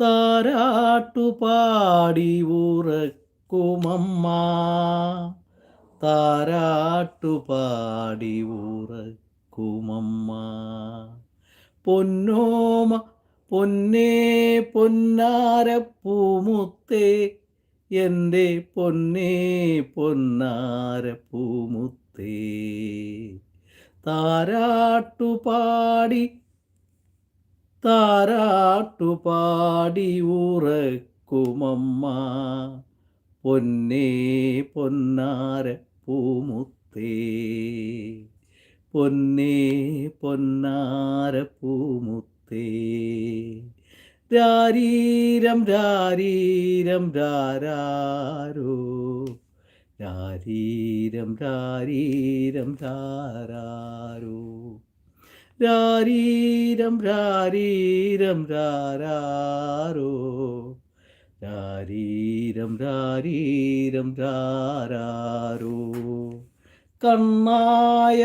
താരാട്ടുപാടി ഉറക്കുമമ്മ താരാട്ടുപാടി ഉറക്കുമമ്മ പൊന്നോമ പൊന്നേ പൊന്നാരപ്പൂമുത്തേ. എന്റെ പൊന്നേ പൊന്നാരപ്പൂമുത്തേ. താരാട്ടുപാടി താരാട്ടുപാടി ഉറക്കുമമ്മ. പൊന്നേ പൊന്നാര പൂമുത്തേ. പൊന്നേ പൊന്നാര പൂമുത്തേ. രാരീരം രാരീരം രാരാരോ. രാരീരം രാരീരം രാരാരോ. രാരീരം രാരീരം രാരാരോ. രാരീരം രാരീരം രാരാരോ. കണ്ണായ